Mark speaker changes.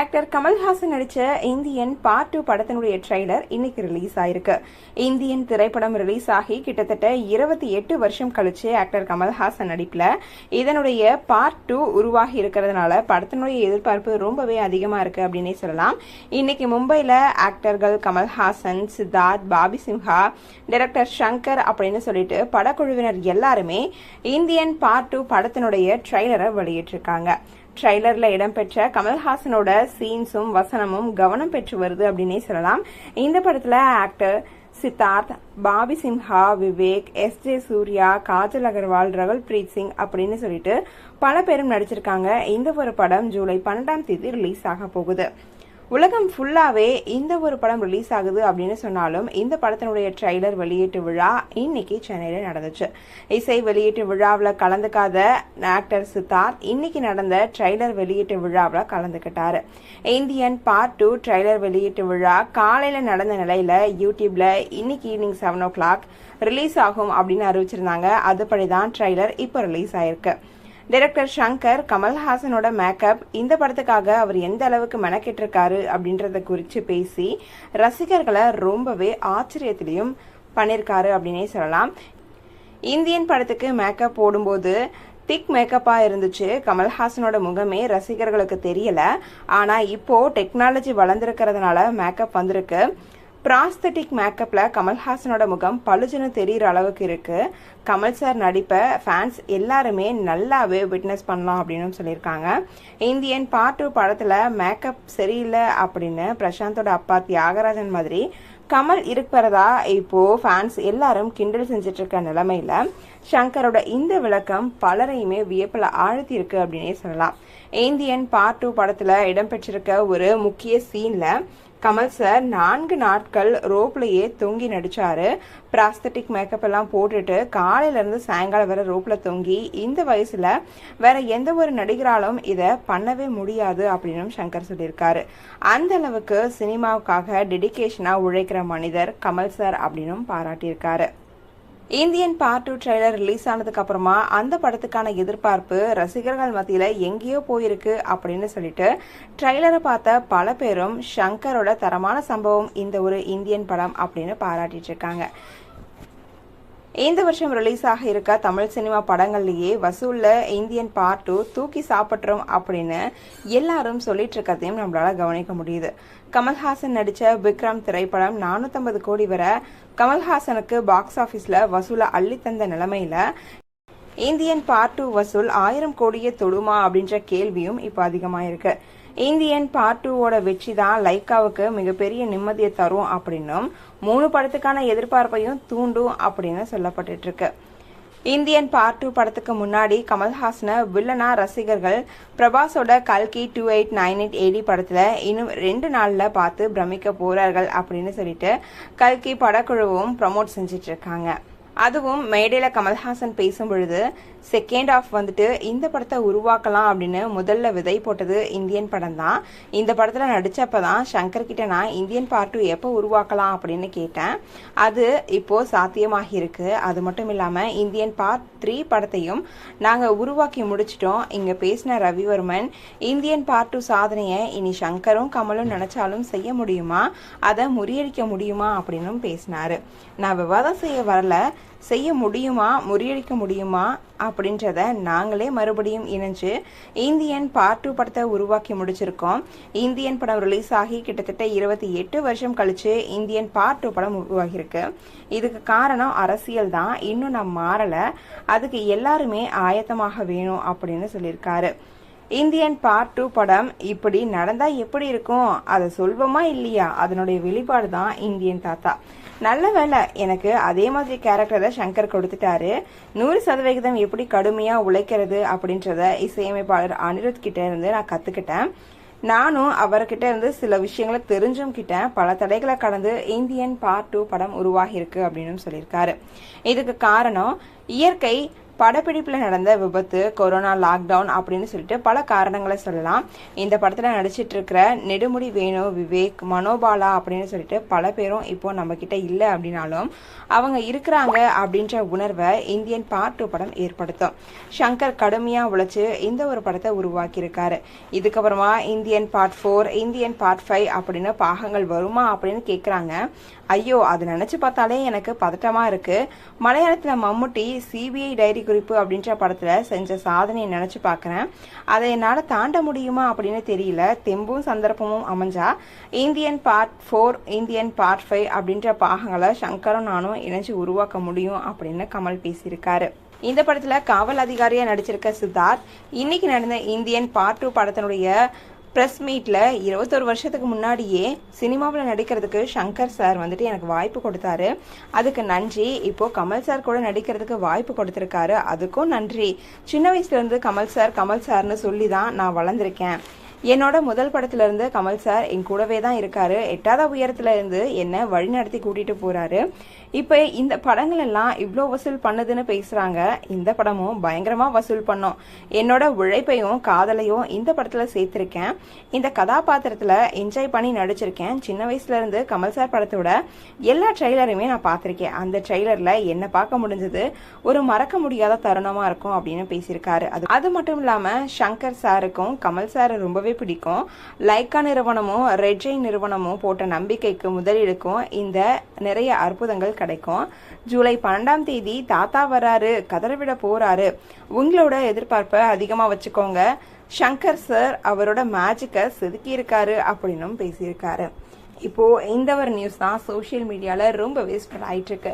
Speaker 1: Actor Kamal Haasan நடித்த Indian part two படத்தினுடைய trailer இன்னைக்கு ரிலீஸ் ஆயிருக்கு. இந்தியன் திரைப்படம் ரிலீஸ் ஆகி கிட்டத்தட்ட இருபத்தி எட்டு வருஷம் கழிச்சு ஆக்டர் கமல்ஹாசன் நடிப்புல இதனுடைய பார்ட் டூ உருவாகி இருக்கிறதுனால படத்தினுடைய எதிர்பார்ப்பு ரொம்பவே அதிகமா இருக்கு அப்படின்னே சொல்லலாம். இன்னைக்கு மும்பையில் ஆக்டர்கள் கமல்ஹாசன் சித்தார்த் பாபி சிம்ஹா டைரக்டர் சங்கர் அப்படின்னு சொல்லிட்டு படக்குழுவினர் எல்லாருமே இந்தியன் பார்ட் டூ படத்தினுடைய ட்ரெய்லரை வெளியிட்டிருக்காங்க. ட்ரைலரில் இடம்பெற்ற கமல்ஹாசனோட சீன்ஸும் வசனமும் கவனம் பெற்று வருது அப்படின்னே சொல்லலாம். இந்த படத்தில் actor Siddharth Bobby Simha Vivek S J Surya Kajal Aggarwal ரவல் Preet Singh அப்படின்னு சொல்லிட்டு பல பேரும் நடிச்சிருக்காங்க. இந்த ஒரு படம் ஜூலை பன்னெண்டாம் தேதி ரிலீஸ் ஆக போகுது. உலகம் ஃபுல்லாகவே இந்த ஒரு படம் ரிலீஸ் ஆகுது அப்படின்னு சொன்னாலும் இந்த படத்தினுடைய ட்ரைலர் வெளியீட்டு விழா இன்னைக்கு சென்னையில் நடந்துச்சு. இசை வெளியீட்டு விழாவில் கலந்துக்காத ஆக்டர் சித்தார்த் இன்னைக்கு நடந்த ட்ரைலர் வெளியீட்டு விழாவில் கலந்துக்கிட்டாரு. இந்தியன் பார்ட் டூ ட்ரைலர் வெளியீட்டு விழா காலையில் நடந்த நிலையில் யூடியூப்ல இன்னைக்கு evening seven o'clock release ஆகும் அப்படின்னு அறிவிச்சிருந்தாங்க. அதுபடி தான் ட்ரைலர் இப்போ ரிலீஸ் ஆயிருக்கு. டைரக்டர் ஷங்கர் கமல்ஹாசனோட மேக்கப் இந்த படத்துக்காக அவர் எந்த அளவுக்கு மெனக்கெட்டிருக்காரு அப்படின்றத குறித்து பேசி ரசிகர்களை ரொம்பவே ஆச்சரியத்திலையும் பண்ணியிருக்காரு அப்படின்னே சொல்லலாம். இந்தியன் படத்துக்கு மேக்கப் போடும்போது திக் மேக்கப்பா இருந்துச்சு. கமல்ஹாசனோட முகமே ரசிகர்களுக்கு தெரியல. ஆனா இப்போ டெக்னாலஜி வளர்ந்துருக்கிறதுனால மேக்கப் வந்திருக்கு. ப்ராஸ்தட்டிக் மேக்கப்பில் கமல்ஹாசனோட முகம் பழுஜுன்னு தெரிகிற அளவுக்கு இருக்கு. கமல் சார் நடிப்பை ஃபேன்ஸ் எல்லாருமே நல்லாவே விட்னஸ் பண்ணலாம் அப்படின்னு சொல்லியிருக்காங்க. இந்தியன் பார்ட் டூ படத்தில் மேக்கப் சரியில்லை அப்படின்னு பிரசாந்தோட அப்பா தியாகராஜன் மாதிரி கமல் இருக்கிறதா இப்போது ஃபேன்ஸ் எல்லாரும் கிண்டல் செஞ்சுட்டு இருக்க நிலைமையில சங்கரோட இந்த விளக்கம் பலரையுமே வியப்பில் ஆழ்த்தியிருக்கு அப்படின்னே சொல்லலாம். ஏந்தியன் பார்ட் டூ படத்தில் இடம்பெற்றிருக்க ஒரு முக்கிய சீனில் கமல் சார் நான்கு நாட்கள் ரோப்லையே தொங்கி நடிச்சாரு. பிராஸ்தட்டிக் மேக்கப் எல்லாம் போட்டுட்டு காலையில இருந்து சாயங்காலம் வர ரோப்ல தொங்கி இந்த வயசுல வேற எந்த ஒரு நடிகராலும் இதை பண்ணவே முடியாது அப்படின்னு சங்கர் சொல்லியிருக்காரு. அந்த அளவுக்கு சினிமாவுக்காக டெடிகேஷனா உழைக்கிற மனிதர் கமல் சார் அப்படின்னும் பாராட்டியிருக்காரு. Indian part two trailer release ஆனதுக்கு அப்புறமா அந்த படத்துக்கான எதிர்பார்ப்பு ரசிகர்கள் மத்தியில எங்கேயோ போயிருக்கு அப்படின்னு சொல்லிட்டு ட்ரெய்லரை பார்த்த பல பேரும் ஷங்கரோட தரமான சம்பவம் இந்த ஒரு இந்தியன் படம் அப்படின்னு பாராட்டிட்டு இருக்காங்க. இந்த வருஷம் ரிலீஸ் ஆக இருக்க தமிழ் சினிமா படங்கள்லேயே வசூலில் இந்தியன் பார்ட் டூ தூக்கி சாப்பிட்றோம் அப்படின்னு எல்லாரும் சொல்லிட்டு இருக்கதையும் நம்மளால கவனிக்க முடியுது. கமல்ஹாசன் நடித்த விக்ரம் திரைப்படம் நானூற்றம்பது கோடி வரை கமல்ஹாசனுக்கு பாக்ஸ் ஆஃபீஸில் வசூலை அள்ளித்தந்த தந்த நிலைமையில இந்தியன் பார்ட் டூ வசூல் ஆயிரம் கோடியை தொடுமா அப்படின்ற கேள்வியும் இப்போ அதிகமாயிருக்கு. இந்தியன் பார்ட் டூவோட வெற்றி தான் லைக்காவுக்கு மிகப்பெரிய நிம்மதியை தரும் அப்படின்னும் மூணு படத்துக்கான எதிர்பார்ப்பையும் தூண்டும் அப்படின்னு சொல்லப்பட்டு இருக்கு இந்தியன் பார்ட் டூ படத்துக்கு முன்னாடி கமல்ஹாசனை வில்லனா ரசிகர்கள் பிரபாஸோட கல்கி two eight nine eight AD படத்துல இன்னும் ரெண்டு நாள்ல பார்த்து பிரமிக்க போறார்கள் அப்படின்னு சொல்லிட்டு கல்கி படக்குழுவும் ப்ரமோட் செஞ்சிட்டு இருக்காங்க அதுவும் மேடையில் கமல்ஹாசன் பேசும் பொழுது செகண்ட் ஆஃப் வந்துட்டு இந்த படத்தை உருவாக்கலாம் அப்படின்னு முதல்ல விதை போட்டது இந்தியன் படம் தான். இந்த படத்துல நடிச்சப்பதான் சங்கர் கிட்ட நான் இந்தியன் பார்ட் டூ எப்போ உருவாக்கலாம் அப்படின்னு கேட்டேன். அது இப்போ சாத்தியமாகி இருக்கு அது மட்டும் இல்லாமல் இந்தியன் பார்ட் த்ரீ படத்தையும் நாங்கள் உருவாக்கி முடிச்சிட்டோம். இங்கே பேசின ரவிவர்மன் இந்தியன் பார்ட் டூ சாதனையை இனி சங்கரும் கமலும் நினைச்சாலும் செய்ய முடியுமா? அதை முறியடிக்க முடியுமா? அப்படின்னும் பேசினாரு. நான் விவாதம் செய்ய வரல. செய்ய முடியுமா முறியடிக்க முடியுமா அப்படின்றத நாங்களே மறுபடியும் இணைஞ்சு இந்தியன் பார்ட் டூ படத்தை உருவாக்கி முடிச்சிருக்கோம். இந்தியன் படம் ரிலீஸ் ஆகி கிட்டத்தட்ட இருபத்தி எட்டு வருஷம் கழிச்சு இந்தியன் பார்ட் டூ படம் உருவாகியிருக்கு. இதுக்கு காரணம் அரசியல் தான். இன்னும் நான் மாறல. அதுக்கு எல்லாருமே ஆயத்தமாக வேணும் அப்படின்னு சொல்லியிருக்காரு. இந்தியன் பார்ட் டூ படம் இப்படி நடந்தா எப்படி இருக்கும்? அதை சொல்வமா இல்லையா? அதனுடைய வெளிப்பாடு தான் இந்தியன் தாத்தா. நல்ல வேலை எனக்கு அதே மாதிரி கேரக்டரை சங்கர் கொடுத்துட்டாரு. நூறு சதவிகிதம் எப்படி கடுமையாக உழைக்கிறது அப்படின்றத இசையமைப்பாளர் அனிருத் கிட்ட இருந்து நான் கத்துக்கிட்டேன். நானும் அவர்கிட்ட இருந்து சில விஷயங்களை தெரிஞ்சும் கிட்ட பல தடைகளை கடந்து இந்தியன் பார்ட் டூ படம் உருவாகியிருக்கு அப்படின்னு சொல்லியிருக்காரு. இதுக்கு காரணம் இயற்கை படப்பிடிப்பில் நடந்த விபத்து கொரோனா லாக்டவுன் அப்படின்னு சொல்லிட்டு பல காரணங்களை சொல்லலாம். இந்த படத்தில் நடிச்சிட்டு இருக்கிற நெடுமுடி வேணு விவேக் மனோபாலா அப்படின்னு சொல்லிட்டு பல பேரும் இப்போ நம்ம கிட்ட இல்லை அப்படின்னாலும் அவங்க இருக்கிறாங்க அப்படின்ற உணர்வை இந்தியன் பார்ட் டூ படம் ஏற்படுத்தும். சங்கர் கடுமையாக உழைச்சு இந்த ஒரு படத்தை உருவாக்கியிருக்காரு. இதுக்கப்புறமா Indian part four Indian part five அப்படின்னு பாகங்கள் வருமா அப்படின்னு கேட்குறாங்க ஐயோ அது நினச்சி பார்த்தாலே எனக்கு பதட்டமாக இருக்கு. மலையாளத்தில் மம்முட்டி சிபிஐ டைரி குறிப்பு அப்படின்ற படத்தில் செஞ்ச சாதனையை நினச்சி பார்க்குறேன் அதை என்னால் தாண்ட முடியுமா அப்படின்னு தெரியல. தெம்பும் சந்தர்ப்பமும் அமைஞ்சா Indian part four Indian part five அப்படின்ற பாகங்களை சங்கரும் நானும் இணைஞ்சு உருவாக்க முடியும் அப்படின்னு கமல் பேசியிருக்காரு. இந்த படத்தில் காவல் அதிகாரியாக நடிச்சிருக்க சித்தார்த் இன்னைக்கு நடந்த இந்தியன் பார்ட் டூ படத்தினுடைய ப்ரெஸ் மீட்டில் இருபத்தொரு வருஷத்துக்கு முன்னாடியே சினிமாவில் நடிக்கிறதுக்கு சங்கர் சார் வந்துட்டு எனக்கு வாய்ப்பு கொடுத்தாரு. அதுக்கு நன்றி. இப்போது கமல் சார் கூட நடிக்கிறதுக்கு வாய்ப்பு கொடுத்துருக்காரு. அதுக்கும் நன்றி. சின்ன வயசுலேருந்து கமல் சார் கமல் சார்னு சொல்லி தான் நான் வளர்ந்துருக்கேன். என்னோட முதல் படத்துல இருந்து கமல் சார் என் கூடவே தான் இருக்காரு. எட்டாவது உயரத்துல இருந்து என்ன வழி நடத்தி கூட்டிட்டு போறாரு. இப்போ இந்த படங்கள் எல்லாம் இவ்வளோ வசூல் பண்ணுதுன்னு பேசுறாங்க. இந்த படமும் பயங்கரமா வசூல் பண்ணோம். என்னோட உழைப்பையும் காதலையும் இந்த படத்துல சேர்த்திருக்கேன். இந்த கதாபாத்திரத்துல என்ஜாய் பண்ணி நடிச்சிருக்கேன். சின்ன வயசுல இருந்து கமல் சார் படத்தோட எல்லா ட்ரெய்லருமே நான் பார்த்துருக்கேன். அந்த ட்ரெய்லர்ல என்ன பார்க்க முடிஞ்சது ஒரு மறக்க முடியாத தருணமா இருக்கும் அப்படின்னு பேசியிருக்காரு. அது அது மட்டும் இல்லாம சங்கர் சாருக்கும் கமல் சார் ரொம்பவே பிடிக்கும். லைக்கா நிறுவனமும் ரெட்ஜை நிறுவனமும் போட்ட நம்பிக்கைக்கு முதலீடுக்கும் இந்த நிறைய அற்புதங்கள் கிடைக்கும். ஜூலை பன்னெண்டாம் தேதி தாத்தா வராரு கதறவிட போறாரு. உங்களோட எதிர்பார்ப்பை அதிகமாக வச்சுக்கோங்க. ஷங்கர் சார் அவரோட மேஜிக்கை செதுக்கி இருக்காரு அப்படின்னும் பேசியிருக்காரு. இப்போ இந்த ஒரு நியூஸ் தான் சோஷியல் மீடியால ரொம்பவே ஸ்ப்ரெட் ஆயிட்டு இருக்கு